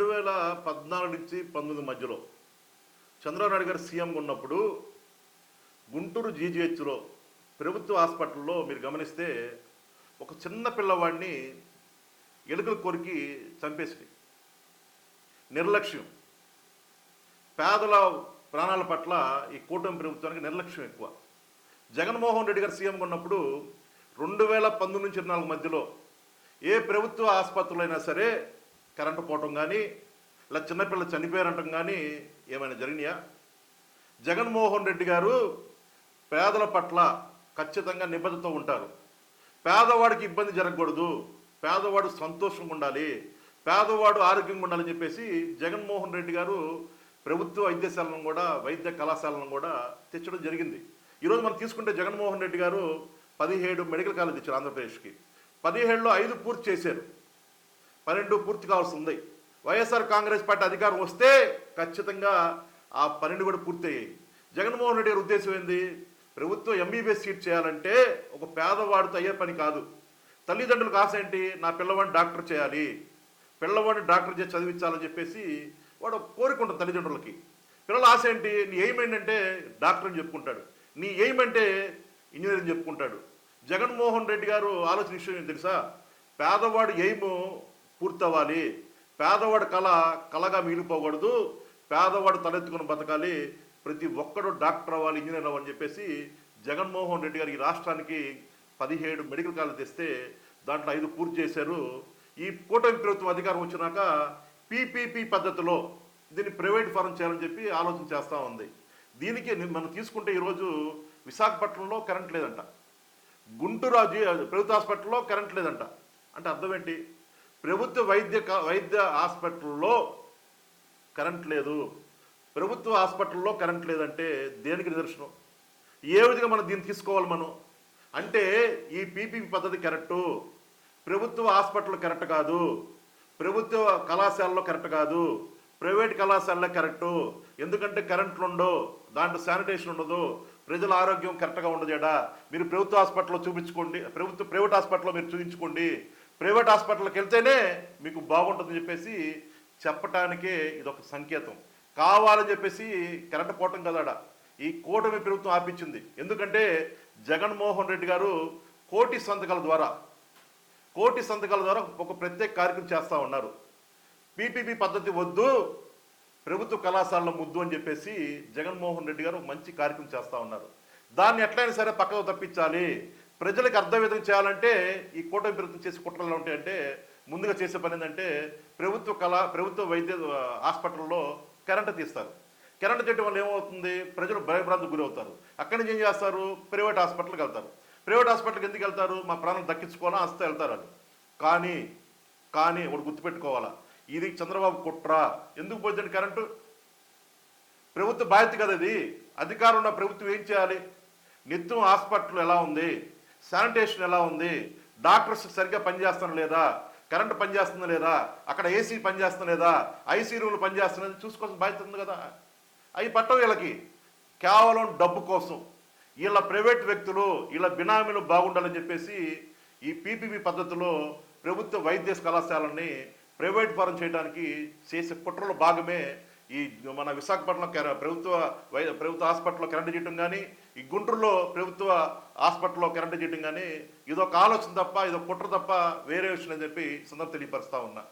రెండు వేల పద్నాలుగు నుంచి పంతొమ్మిది మధ్యలో చంద్రబాబు నాయుడు గారు సీఎంగా ఉన్నప్పుడు గుంటూరు జీజీహెచ్లో ప్రభుత్వ హాస్పిటల్లో మీరు గమనిస్తే ఒక చిన్న పిల్లవాడిని ఎలుకలు కొరికి చంపేసి నిర్లక్ష్యం. పేదల ప్రాణాల పట్ల ఈ కూటమి ప్రభుత్వానికి నిర్లక్ష్యం ఎక్కువ. జగన్మోహన్ రెడ్డి గారు సీఎంగా ఉన్నప్పుడు రెండు వేల పంతొమ్మిది నుంచి ఇరవై నాలుగు మధ్యలో ఏ ప్రభుత్వ ఆసుపత్రులు అయినా సరే కరెంటు పోవటం కానీ ఇలా చిన్నపిల్ల చనిపోయారంటం కానీ ఏమైనా జరిగినాయా? జగన్మోహన్ రెడ్డి గారు పేదల పట్ల ఖచ్చితంగా నిబద్ధతో ఉంటారు. పేదవాడికి ఇబ్బంది జరగకూడదు. పేదవాడు సంతోషంగా ఉండాలి. పేదవాడు ఆరోగ్యంగా ఉండాలని చెప్పేసి జగన్మోహన్ రెడ్డి గారు ప్రభుత్వ వైద్యశాలను కూడా వైద్య కళాశాలను కూడా తెచ్చడం జరిగింది. ఈరోజు మనం తీసుకుంటే జగన్మోహన్ రెడ్డి గారు పదిహేడు మెడికల్ కాలేజ్ ఇచ్చారు ఆంధ్రప్రదేశ్కి. పదిహేడులో ఐదు పూర్తి చేశారు. పన్నెండు పూర్తి కావాల్సి ఉంది వైఎస్ఆర్ కాంగ్రెస్ పార్టీ అధికారం వస్తే ఖచ్చితంగా ఆ పన్నెండు కూడా పూర్తయ్యాయి. జగన్మోహన్ రెడ్డి గారి ఉద్దేశం ఏంది? ప్రభుత్వం ఎంబీబీఎస్ సీట్ చేయాలంటే ఒక పేదవాడితో అయ్యే పని కాదు. తల్లిదండ్రులకు ఆశ ఏంటి? నా పిల్లవాడిని డాక్టర్ చేయాలి. పిల్లవాడిని డాక్టర్ చేసి చదివించాలని చెప్పేసి వాడు ఒక కోరిక ఉంటుంది తల్లిదండ్రులకి. పిల్లల ఆశ ఏంటి? నీ ఎయిమ్ ఏంటంటే డాక్టర్ అని చెప్పుకుంటాడు. నీ ఎయిమ్ అంటే చెప్పుకుంటాడు. జగన్మోహన్ రెడ్డి గారు ఆలోచన విషయం తెలుసా? పేదవాడు ఎయిము పూర్తవ్వాలి పేదవాడి కళ కళగా మిగిలిపోకూడదు. పేదవాడు తలెత్తుకుని బతకాలి. ప్రతి ఒక్కడు డాక్టర్ అవ్వాలి ఇంజనీర్ అవ్వాలని చెప్పేసి జగన్మోహన్ రెడ్డి గారు ఈ రాష్ట్రానికి పదిహేడు మెడికల్ కాలేజ్ తెస్తే దాంట్లో ఐదు పూర్తి చేశారు. ఈ కూటమి ప్రభుత్వం అధికారం వచ్చినాక పీపీపీ పద్ధతిలో దీన్ని ప్రైవేట్ ఫారం చేయాలని చెప్పి ఆలోచన చేస్తూ ఉంది. దీనికి మనం తీసుకుంటే ఈరోజు విశాఖపట్నంలో కరెంట్ లేదంట. గుంటూరు ప్రభుత్వ హాస్పిటల్లో కరెంట్ లేదంట. అంటే అర్థం ఏంటి? ప్రభుత్వ వైద్య క- వైద్య హాస్పిటల్లో కరెంట్ లేదు. ప్రభుత్వ హాస్పిటల్లో కరెంట్ లేదంటే దేనికి నిదర్శనం? ఏ విధంగా మనం దీన్ని తీసుకోవాలి మనం? అంటే ఈ పీపీ పద్ధతి కరెక్టు ప్రభుత్వ హాస్పిటల్ కరెక్ట్ కాదు ప్రభుత్వ కళాశాలలో కరెక్ట్ కాదు ప్రైవేట్ కళాశాలలో కరెక్టు. ఎందుకంటే కరెంట్లు ఉండవు దాంట్లో శానిటేషన్ ఉండదు ప్రజల ఆరోగ్యం కరెక్ట్గా ఉండదు మీరు ప్రభుత్వ హాస్పిటల్లో చూపించుకోండి ప్రభుత్వ ప్రైవేట్ హాస్పిటల్లో మీరు చూపించుకోండి. ప్రైవేట్ హాస్పిటల్కి వెళ్తేనే మీకు బాగుంటుందని చెప్పేసి చెప్పటానికే ఇదొక సంకేతం. కావాలని చెప్పేసి కరెంట్ పోవటం కదాడ ఈ కూటమి ప్రభుత్వం ఆపించింది. ఎందుకంటే జగన్మోహన్ రెడ్డి గారు కోటి సంతకాల ద్వారా కోటి సంతకాల ద్వారా ఒక ప్రత్యేక కార్యక్రమం చేస్తూ ఉన్నారు. పీపీపీ పద్ధతి వద్దు ప్రభుత్వ కళాశాలలో ముద్దు అని చెప్పేసి జగన్మోహన్ రెడ్డి గారు మంచి కార్యక్రమం చేస్తూ ఉన్నారు. దాన్ని ఎట్లయినా సరే పక్కకు తప్పించాలి. ప్రజలకు అర్థం విధంగా చేయాలంటే ఈ కూటమి ప్రభుత్వం చేసే కుట్రలు ఉంటాయంటే ముందుగా చేసే పని ఏంటంటే ప్రభుత్వ కళ ప్రభుత్వ వైద్య హాస్పిటల్లో కరెంటు తీస్తారు. కరెంటు తీయడం వల్ల ఏమవుతుంది? ప్రజలు భయభ్రాంతికి గురవుతారు అక్కడి నుంచి ఏం చేస్తారు? ప్రైవేట్ హాస్పిటల్కి వెళ్తారు. ప్రైవేట్ హాస్పిటల్కి ఎందుకు వెళ్తారు? మా ప్రాణం దక్కించుకోవాలా? వస్తే వెళ్తారు? అని కానీ కానీ ఒకటి గుర్తుపెట్టుకోవాలా. ఇది చంద్రబాబు కుట్ర. ఎందుకు పోతుంది కరెంటు? ప్రభుత్వ బాధ్యత కదా ఇది అధికారం ఉన్న ప్రభుత్వం ఏం చేయాలి? నిత్యం హాస్పిటల్ ఎలా ఉంది? శానిటేషన్ ఎలా ఉంది? డాక్టర్స్ సరిగ్గా పనిచేస్తాను లేదా? కరెంటు పనిచేస్తుంది లేదా? అక్కడ ఏసీ పనిచేస్తుందా లేదా? ఐసీ రూమ్లు పనిచేస్తున్నది చూసుకోవాల్సిన బాధ్యత ఉంది కదా? అవి పట్టవు వీళ్ళకి. కేవలం డబ్బు కోసం. వీళ్ళ ప్రైవేట్ వ్యక్తులు వీళ్ళ బినామీలు బాగుండాలని చెప్పేసి ఈ పీపీపీ పద్ధతిలో ప్రభుత్వ వైద్య కళాశాలని ప్రైవేట్ పరం చేయడానికి చేసే కుట్రలో భాగమే ఈ మన విశాఖపట్నం ప్రభుత్వ వై ప్రభుత్వ హాస్పిటల్లో కరెంటు చేయటం కానీ ఈ గుంటూరులో ప్రభుత్వ హాస్పిటల్లో కరెంటు చేయటం కానీ ఇదొక ఆలోచన తప్ప ఇదొక కుట్ర తప్ప వేరే విషయం అని చెప్పి సందర్భం తెలియపరుస్తా ఉన్నా.